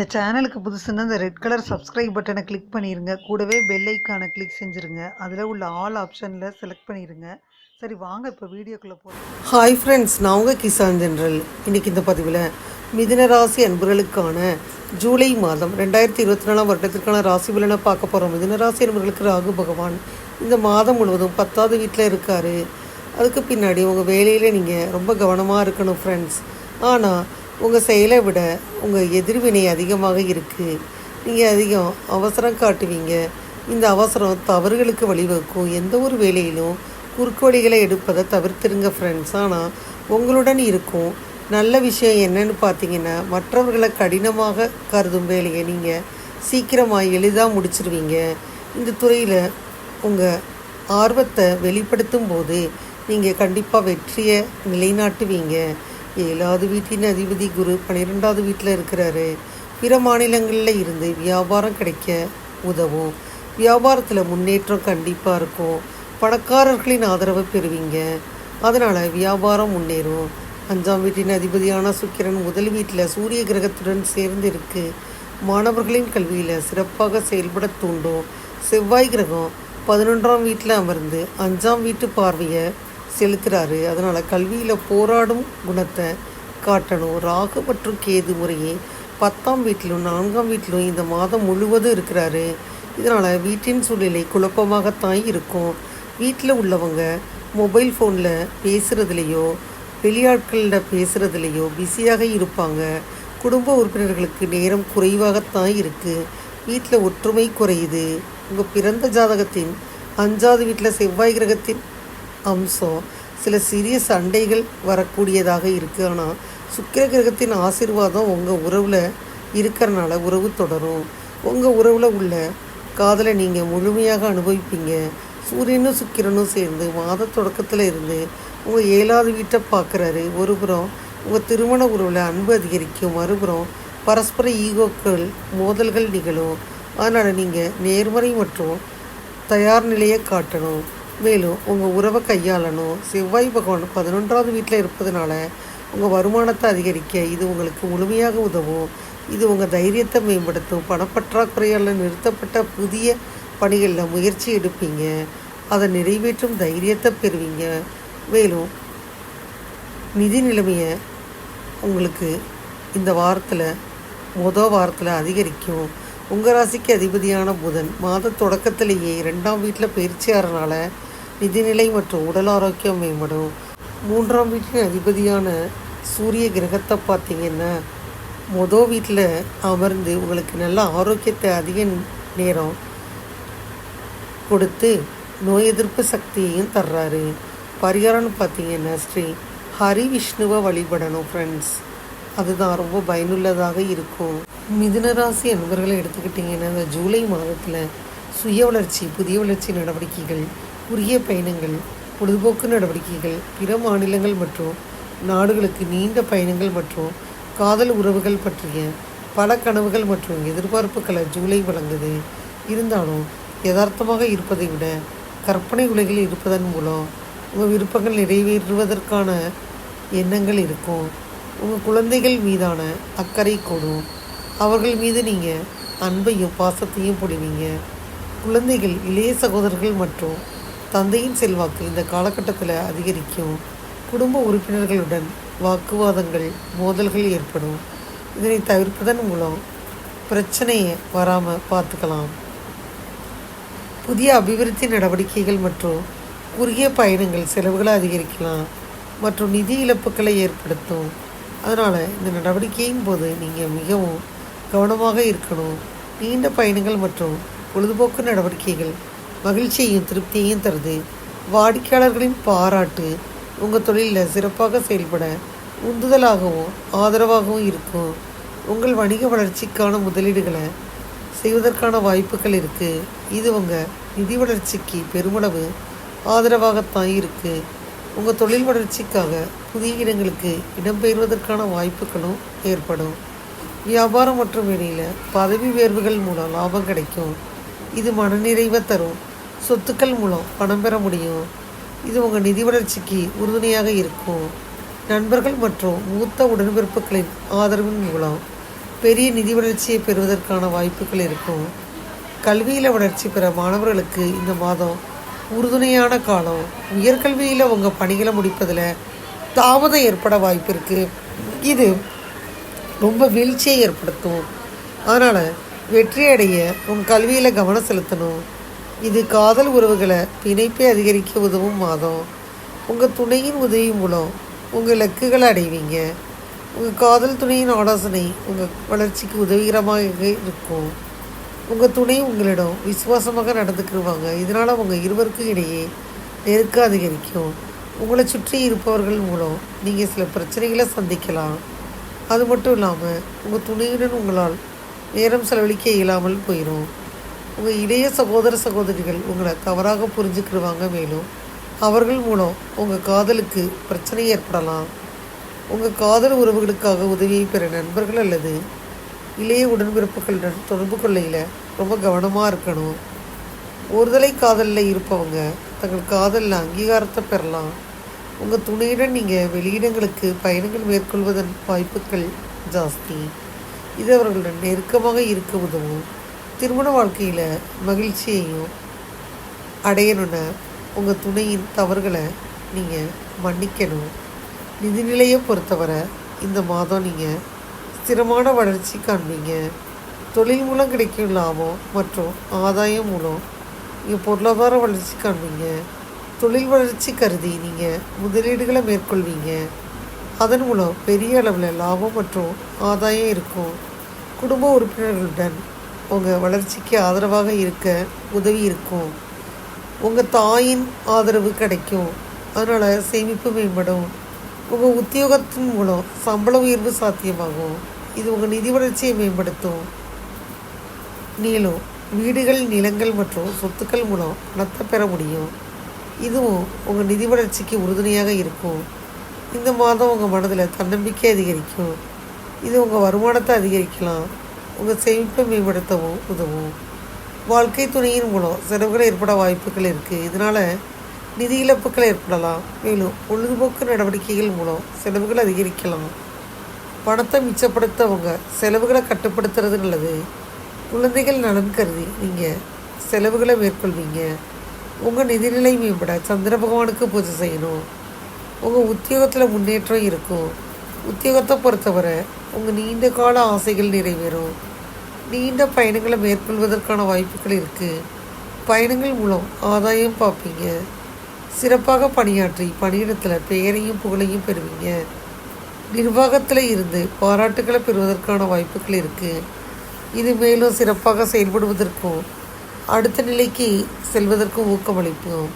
இந்த சேனலுக்கு புதுசுன்னா இந்த ரெட் கலர் சப்ஸ்கிரைப் பட்டனை கிளிக் பண்ணிடுங்க கூடவே பெல் ஐக்கானை கிளிக் செஞ்சுருங்க. அதில் உள்ள ஆல் ஆப்ஷனில் செலக்ட் பண்ணிடுங்க சரி வாங்க இப்போ வீடியோக்குள்ளே போகிறோம் ஹாய் ஃப்ரெண்ட்ஸ் நான் உங்கள் கிசான் ஜென்ரல். இன்றைக்கி இந்த பதிவில் மிதினராசி அன்பர்களுக்கான ஜூலை மாதம் ரெண்டாயிரத்தி இருபத்தி நாலாம் வருடத்திற்கான ராசி பலனை பார்க்க போகிறோம் மிதினராசி அன்பர்களுக்கு ராகு பகவான் இந்த மாதம் முழுவதும் பத்தாவது வீட்டில் இருக்கார். அதுக்கு பின்னாடி உங்கள் வேலையில் நீங்கள் ரொம்ப கவனமாக இருக்கணும் ஃப்ரெண்ட்ஸ் ஆனால் உங்கள் செயலை விட உங்கள் எதிர்வினை அதிகமாக இருக்குது நீங்கள் அதிகம் அவசரம் காட்டுவீங்க. இந்த அவசரம் தவறுகளுக்கு வழிவகுக்கும். எந்த ஒரு வேலையிலும் குறுக்கு வழிகளை எடுப்பதை தவிர்த்துருங்க ஃப்ரெண்ட்ஸ் ஆனால் உங்களுடன் இருக்கும் நல்ல விஷயம் என்னன்னு பார்த்தீங்கன்னா மற்றவர்களை கடினமாக கருதும் வேலையை நீங்கள் சீக்கிரமாக எளிதாக முடிச்சிருவீங்க. இந்த துறையில் உங்கள் ஆர்வத்தை வெளிப்படுத்தும் போது நீங்கள் கண்டிப்பாக வெற்றியை நிலைநாட்டுவீங்க. ஏழாவது வீட்டின் அதிபதி குரு பன்னிரெண்டாவது வீட்டில் இருக்கிறாரு. பிற மாநிலங்களில் இருந்து வியாபாரம் கிடைக்க உதவும். வியாபாரத்தில் முன்னேற்றம் கண்டிப்பாக இருக்கும். பணக்காரர்களின் ஆதரவை பெறுவீங்க. அதனால் வியாபாரம் முன்னேறும். அஞ்சாம் வீட்டின் அதிபதியான சுக்கிரன் முதல் வீட்டில் சூரிய கிரகத்துடன் சேர்ந்து இருக்கு. மாணவர்களின் கல்வியில் சிறப்பாக செயல்பட தூண்டும். செவ்வாய் கிரகம் பதினொன்றாம் வீட்டில் அமர்ந்து அஞ்சாம் வீட்டு பார்வையை செலுத்துகிறாரு அதனால் கல்வியில் போராடும் குணத்தை காட்டணும். ராகு மற்றும் கேது முறையே பத்தாம் வீட்டிலும் நான்காம் வீட்டிலும் இந்த மாதம் முழுவதும் இருக்கிறாரு. இதனால் வீட்டின் சூழ்நிலை குழப்பமாகத்தான் இருக்கும். வீட்டில் உள்ளவங்க மொபைல் ஃபோனில் பேசுகிறதுலையோ வெளியாட்களில் பேசுகிறதுலையோ பிஸியாக இருப்பாங்க. குடும்ப உறுப்பினர்களுக்கு நேரம் குறைவாகத்தான் இருக்குது வீட்டில் ஒற்றுமை குறையுது. உங்கள் பிறந்த ஜாதகத்தின் அஞ்சாவது வீட்டில் செவ்வாய் கிரகத்தின் அம்சம் சில சிறிய சண்டைகள் வரக்கூடியதாக இருக்குது ஆனால் சுக்கிர கிரகத்தின் ஆசீர்வாதம் உங்கள் உறவில் இருக்கிறனால உறவு தொடரும். உங்கள் உறவில் உள்ள காதலை நீங்கள் முழுமையாக அனுபவிப்பீங்க. சூரியனும் சுக்கிரனும் சேர்ந்து மாத தொடக்கத்தில் இருந்து உங்கள் ஏழாவது வீட்டை பார்க்குறாரு ஒருபுறம் உங்கள் திருமண உறவில் அன்பு அதிகரிக்கும். மறுபுறம் பரஸ்பர ஈகோக்கள் மோதல்கள் நிகழும். அதனால் நீங்கள் நேர்மறை மற்றும் தயார் நிலையை காட்டணும். மேலும் உங்கள் உறவை கையாளணும். செவ்வாய் பகவான் பதினொன்றாவது வீட்டில் இருப்பதனால உங்கள் வருமானத்தை அதிகரிக்க இது உங்களுக்கு முழுமையாக உதவும். இது உங்கள் தைரியத்தை மேம்படுத்தும். பணப்பற்றாக்குறையால் நிறுத்தப்பட்ட புதிய பணிகளில் முயற்சி எடுப்பீங்க. அதை நிறைவேற்றும் தைரியத்தை பெறுவீங்க. மேலும் நிதி நிலைமையை உங்களுக்கு இந்த வாரத்தில் மொதல் வாரத்தில் அதிகரிக்கும். உங்கள் ராசிக்கு அதிபதியான புதன் மாத தொடக்கத்திலேயே ரெண்டாம் வீட்டில் பயிற்சியாகிறனால நிதிநிலை மற்றும் உடல் ஆரோக்கியம் மேம்படும். மூன்றாம் வீட்டின் அதிபதியான சூரிய கிரகத்தை பார்த்தீங்கன்னா மொதல் வீட்டில் அமர்ந்து உங்களுக்கு நல்ல ஆரோக்கியத்தை அதிக நேரம் கொடுத்து நோய் எதிர்ப்பு சக்தியையும் தர்றாரு. பரிகாரம்னு பார்த்தீங்கன்னா ஸ்ரீ ஹரி விஷ்ணுவை வழிபடணும் ஃப்ரெண்ட்ஸ் அதுதான் ரொம்ப பயனுள்ளதாக இருக்கும். மிதுனராசி அன்பர்களை எடுத்துக்கிட்டிங்கன்னா இந்த ஜூலை மாதத்தில் சுய வளர்ச்சி புதிய வளர்ச்சி நடவடிக்கைகள் குறுகிய பயணங்கள் பொழுதுபோக்கு நடவடிக்கைகள் பிற மாநிலங்கள் மற்றும் நாடுகளுக்கு நீண்ட பயணங்கள் மற்றும் காதல் உறவுகள் பற்றிய பல கனவுகள் மற்றும் எதிர்பார்ப்புகளை ஜூலை வழங்குது. இருந்தாலும் யதார்த்தமாக இருப்பதை விட கற்பனை உலகில் இருப்பதன் மூலம் உங்கள் விருப்பங்கள் நிறைவேறுவதற்கான எண்ணங்கள் இருக்கும். உங்கள் குழந்தைகள் மீதான அக்கறை கூடும். அவர்கள் மீது நீங்கள் அன்பையும் பாசத்தையும் பொழிவீங்க. குழந்தைகள் இளைய சகோதரர்கள் மற்றும் தந்தையின் செல்வாக்கு இந்த காலகட்டத்தில் அதிகரிக்கும். குடும்ப உறுப்பினர்களுடன் வாக்குவாதங்கள் மோதல்கள் ஏற்படும். இதனை தவிர்ப்பதன் மூலம் பிரச்சனையை வராமல் பார்த்துக்கலாம். புதிய அபிவிருத்தி நடவடிக்கைகள் மற்றும் குறுகிய பயணங்கள் செலவுகளை அதிகரிக்கலாம் மற்றும் நிதி இழப்புகளை ஏற்படுத்தும். அதனால் இந்த நடவடிக்கையின் போது நீங்கள் மிகவும் கவனமாக இருக்கணும். நீண்ட பயணங்கள் மற்றும் பொழுதுபோக்கு நடவடிக்கைகள் மகிழ்ச்சியையும் திருப்தியையும் தருது. வாடிக்கையாளர்களின் பாராட்டு உங்கள் தொழிலில் சிறப்பாக செயல்பட உந்துதலாகவும் ஆதரவாகவும் இருக்கும். உங்கள் வணிக வளர்ச்சிக்கான முதலீடுகளை செய்வதற்கான வாய்ப்புகள் இருக்குது இது உங்கள் நிதி வளர்ச்சிக்கு பெருமளவு ஆதரவாகத்தான் இருக்குது உங்கள் தொழில் வளர்ச்சிக்காக புதிய இடங்களுக்கு இடம்பெயர்வதற்கான வாய்ப்புகளும் ஏற்படும். வியாபாரம் மற்றும் வெளியில் பதவி உயர்வுகள் மூலம் லாபம் கிடைக்கும். இது மனநிறைவை தரும். சொத்துக்கள் மூலம் பணம் பெற முடியும். இது உங்கள் நிதி வளர்ச்சிக்கு உறுதுணையாக இருக்கும். நண்பர்கள் மற்றும் மூத்த உடன்பிறப்புகளின் ஆதரவின் மூலம் பெரிய நிதி வளர்ச்சியை பெறுவதற்கான வாய்ப்புகள் இருக்கும். கல்வியில் வளர்ச்சி பெற மாணவர்களுக்கு இந்த மாதம் உறுதுணையான காலம். உயர்கல்வியில் உங்கள் பணிகளை முடிப்பதில் தாமதம் ஏற்பட வாய்ப்பு இருக்குது இது ரொம்ப வீழ்ச்சியை ஏற்படுத்தும். அதனால் வெற்றி அடைய உங்கள் கல்வியில் கவனம் செலுத்தணும். இது காதல் உறவுகளை பிணைப்பை அதிகரிக்க உதவும் மாதம். உங்கள் துணையின் உதவி மூலம் உங்கள் இலக்குகளை அடைவீங்க. உங்கள் காதல் துணையின் ஆலோசனை உங்கள் வளர்ச்சிக்கு உதவிகரமாக இருக்கும். உங்கள் துணை உங்களிடம் விசுவாசமாக நடந்துக்கிடுவாங்க. இதனால் உங்கள் இருவருக்கும் இடையே நெருக்கம் அதிகரிக்கும். உங்களை சுற்றி இருப்பவர்கள் மூலம் நீங்கள் சில பிரச்சனைகளை சந்திக்கலாம். அது மட்டும் இல்லாமல் உங்கள் துணையுடன் உங்களால் நேரம் செலவழிக்க இயலாமல் போயிடும் உங்கள் இளைய சகோதர சகோதரிகள் உங்களை தவறாக புரிஞ்சுக்கிடுவாங்க மேலும் அவர்கள் மூலம் உங்கள் காதலுக்கு பிரச்சனை ஏற்படலாம். உங்கள் காதல் உறவுகளுக்காக உதவியை பெற நண்பர்கள் அல்லது இளைய உடன்பிறப்புகளுடன் தொடர்பு கொள்ளையில் ரொம்ப கவனமாக இருக்கணும். ஒருதலை காதலில் இருப்பவங்க தங்கள் காதலில் அங்கீகாரத்தை பெறலாம். உங்கள் துணையுடன் நீங்கள் வெளியிடங்களுக்கு பயணங்கள் மேற்கொள்வதன் வாய்ப்புகள் ஜாஸ்தி. இது அவர்களுடன் நெருக்கமாக இருக்க உதவும். திருமண வாழ்க்கையில் மகிழ்ச்சியையும் அடையணும்னா உங்கள் துணையின் தவறுகளை நீங்கள் மன்னிக்கணும். நிதிநிலையை பொறுத்தவரை இந்த மாதம் நீங்கள் ஸ்திரமான வளர்ச்சி காண்பீங்க. தொழில் மூலம் கிடைக்கும் லாபம் மற்றும் ஆதாயம் மூலம் நீங்கள் பொருளாதார வளர்ச்சி காண்பீங்க. தொழில் வளர்ச்சி கருதி நீங்கள் முதலீடுகளை மேற்கொள்வீங்க. அதன் மூலம் பெரிய அளவில் லாபம் மற்றும் ஆதாயம் இருக்கும். குடும்ப உறுப்பினர்களுடன் உங்கள் வளர்ச்சிக்கு ஆதரவாக இருக்க உதவி இருக்கும். உங்கள் தாயின் ஆதரவு கிடைக்கும். அதனால் சேமிப்பு மேம்படும். உங்கள் உத்தியோகத்தின் மூலம் சம்பள உயர்வு சாத்தியமாகும். இது உங்கள் நிதி வளர்ச்சியை மேம்படுத்தும். மேலும் வீடுகள் நிலங்கள் மற்றும் சொத்துக்கள் மூலம் பணத்தை பெற முடியும். இதுவும் உங்கள் நிதி வளர்ச்சிக்கு உறுதுணையாக இருக்கும். இந்த மாதம் உங்கள் மனதில் தன்னம்பிக்கை அதிகரிக்கும். இது உங்கள் வருமானத்தை அதிகரிக்கலாம். உங்கள் சேமிப்பை மேம்படுத்தவும் உதவும். வாழ்க்கை துணையின் மூலம் செலவுகள் ஏற்பட வாய்ப்புகள் இருக்குது இதனால் நிதி இழப்புகள் ஏற்படலாம். மேலும் பொழுதுபோக்கு நடவடிக்கைகள் மூலம் செலவுகள் அதிகரிக்கலாம். பணத்தை மிச்சப்படுத்தவங்க செலவுகளை கட்டுப்படுத்துறது நல்லது. குழந்தைகள் நலன் கருதி நீங்கள் செலவுகளை மேற்கொள்வீங்க. உங்கள் நிதிநிலை மேம்பட சந்திர பகவானுக்கு பூஜை செய்யணும். உங்கள் உத்தியோகத்தில் முன்னேற்றம் இருக்கும். உத்தியோகத்தை பொறுத்தவரை உங்கள் நீண்ட கால ஆசைகள் நிறைவேறும். நீண்ட பயணங்களை மேற்கொள்வதற்கான வாய்ப்புகள் இருக்குது பயணங்கள் மூலம் ஆதாயம் பார்ப்பீங்க. சிறப்பாக பணியாற்றி பணியிடத்தில் பெயரையும் புகழையும் பெறுவீங்க. நிர்வாகத்தில் இருந்து பாராட்டுகளை பெறுவதற்கான வாய்ப்புகள் இருக்குது இது மேலும் சிறப்பாக செயல்படுவதற்கும் அடுத்த நிலைக்கு செல்வதற்கும் ஊக்கமளிக்கும்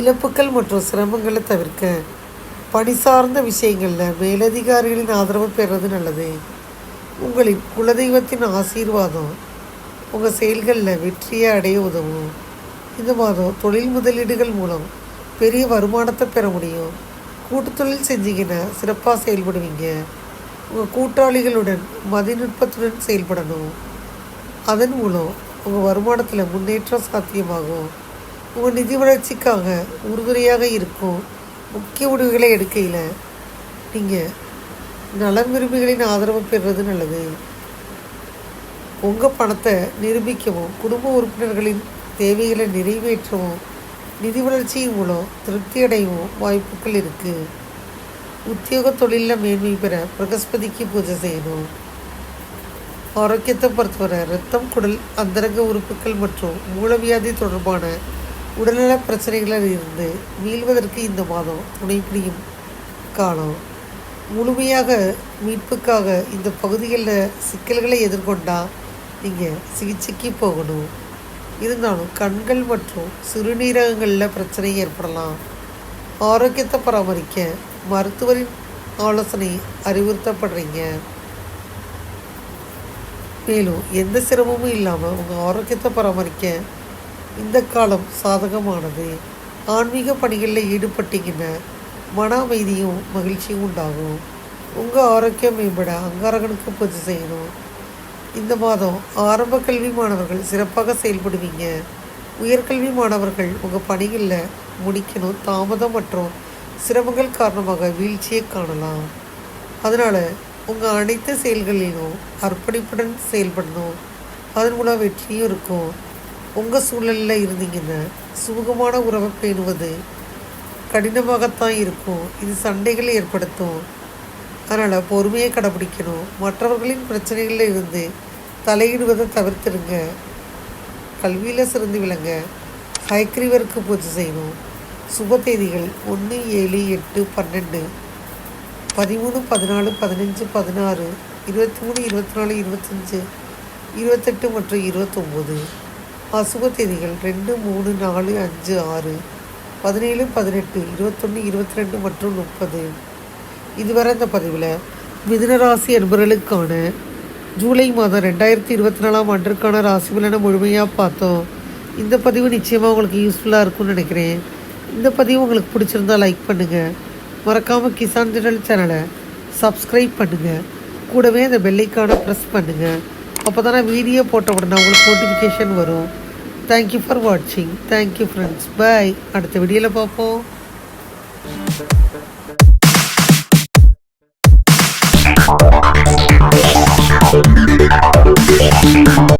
இழப்புகள் மற்றும் சிரமங்களை தவிர்க்க பணி சார்ந்த விஷயங்களில் மேலதிகாரிகளின் ஆதரவு பெறுறது நல்லது. உங்களின் குலதெய்வத்தின் ஆசீர்வாதம் உங்கள் செயல்களில் வெற்றியை அடைய உதவும். இந்த மாதம் தொழில் முதலீடுகள் மூலம் பெரிய வருமானத்தை பெற முடியும். கூட்டுத்தொழில் செஞ்சீங்கன்னா சிறப்பாக செயல்படுவீங்க. உங்கள் கூட்டாளிகளுடன் மதிநுட்பத்துடன் செயல்படணும். அதன் மூலம் உங்கள் வருமானத்தில் முன்னேற்றம் சாத்தியமாகும். உங்கள் நிதி வளர்ச்சிக்காக உறுதுணையாக இருக்கும் முக்கிய முடிவுகளை எடுக்கையில் நீங்கள் நலம் விரும்பிகளின் ஆதரவு பெறுறது நல்லது. உங்கள் பணத்தை நிரூபிக்கவும் குடும்ப உறுப்பினர்களின் தேவைகளை நிறைவேற்றவும் நிதி வளர்ச்சியின் மூலம் திருப்தி அடையவும் வாய்ப்புகள் இருக்குது உத்தியோக தொழிலில் மேன்மை பெற பிரகஸ்பதிக்கு பூஜை செய்யணும். ஆரோக்கியத்தை பொறுத்தவரை ரத்தம் குடல் அந்தரங்க உறுப்புகள் மற்றும் மூலவியாதி தொடர்பான உடல்நல பிரச்சனைகளில் இருந்து மீள்வதற்கு இந்த மாதம் துணை புரியும் காலம். முழுமையாக மீட்புக்காக இந்த பகுதிகளில் சிக்கல்களை எதிர்கொண்டால் நீங்கள் சிகிச்சைக்கு போகணும். இருந்தாலும் கண்கள் மற்றும் சிறுநீரகங்களில் பிரச்சனை ஏற்படலாம். ஆரோக்கியத்தை பராமரிக்க மருத்துவரின் ஆலோசனை அறிவுறுத்தப்படுறீங்க. மேலும் எந்த சிரமமும் இல்லாமல் உங்கள் ஆரோக்கியத்தை பராமரிக்க இந்த காலம் சாதகமானது. ஆன்மீக பணிகளில் ஈடுபட்டீங்கன்னா மன அமைதியும் மகிழ்ச்சியும் உண்டாகும். உங்கள் ஆரோக்கியம் மேம்பட அங்காரகனுக்கு பூஜை செய்யணும். இந்த மாதம் ஆரம்ப கல்வி மாணவர்கள் சிறப்பாக செயல்படுவீங்க. உயர்கல்வி மாணவர்கள் உங்கள் பணிகளில் முடிக்கணும் தாமதம் மற்றும் சிரமங்கள் காரணமாக வீழ்ச்சியை காணலாம். அதனால் உங்கள் அனைத்து செயல்களிலும் அர்ப்பணிப்புடன் செயல்படணும். அதன் மூலம் வெற்றியும் இருக்கும். உங்கள் சூழலில் இருந்தீங்கன்னா சுமூகமான உறவை பேணுவது கடினமாகத்தான் இருக்கும். இது சண்டைகளை ஏற்படுத்தும். அதனால் பொறுமையை கடைப்பிடிக்கணும் மற்றவர்களின் பிரச்சனைகளில் இருந்து தலையிடுவதை தவிர்த்துடுங்க. கல்வியில் சிறந்து விளங்க ஹைக்ரீவருக்கு பூஜை செய்யணும். சுப தேதிகள் ஒன்று ஏழு எட்டு பன்னெண்டு பதிமூணு பதினாலு பதினஞ்சு பதினாறு இருபத்தி மூணு இருபத்தி நாலு இருபத்தஞ்சு இருபத்தெட்டு மற்றும் இருபத்தொம்போது. அசுப தேதிகள் ரெண்டு மூணு நாலு அஞ்சு ஆறு பதினேழு பதினெட்டு இருபத்தொன்று இருபத்தி ரெண்டு மற்றும் முப்பது. இதுவரை இந்த பதிவில் மிதுனராசி என்பவர்களுக்கான ஜூலை மாதம் ரெண்டாயிரத்தி இருபத்தி நாலாம் ஆண்டிற்கான ராசி பலனை முழுமையாக பார்த்தோம். இந்த பதிவு நிச்சயமாக உங்களுக்கு யூஸ்ஃபுல்லாக இருக்கும்னு நினைக்கிறேன். இந்த பதிவு உங்களுக்கு பிடிச்சிருந்தா லைக் பண்ணுங்கள் மறக்காமல் கிசான் திடல் சேனலை சப்ஸ்கிரைப் பண்ணுங்கள் கூடவே அந்த பெல்லைக்கான ப்ரெஸ் பண்ணுங்கள் அப்போ தானே வீடியோ போட்ட உடனே உங்களுக்கு நோட்டிஃபிகேஷன் வரும். Thank you for watching thank you friends bye അടുത്ത വീഡിയോയിൽ പോപ്പോ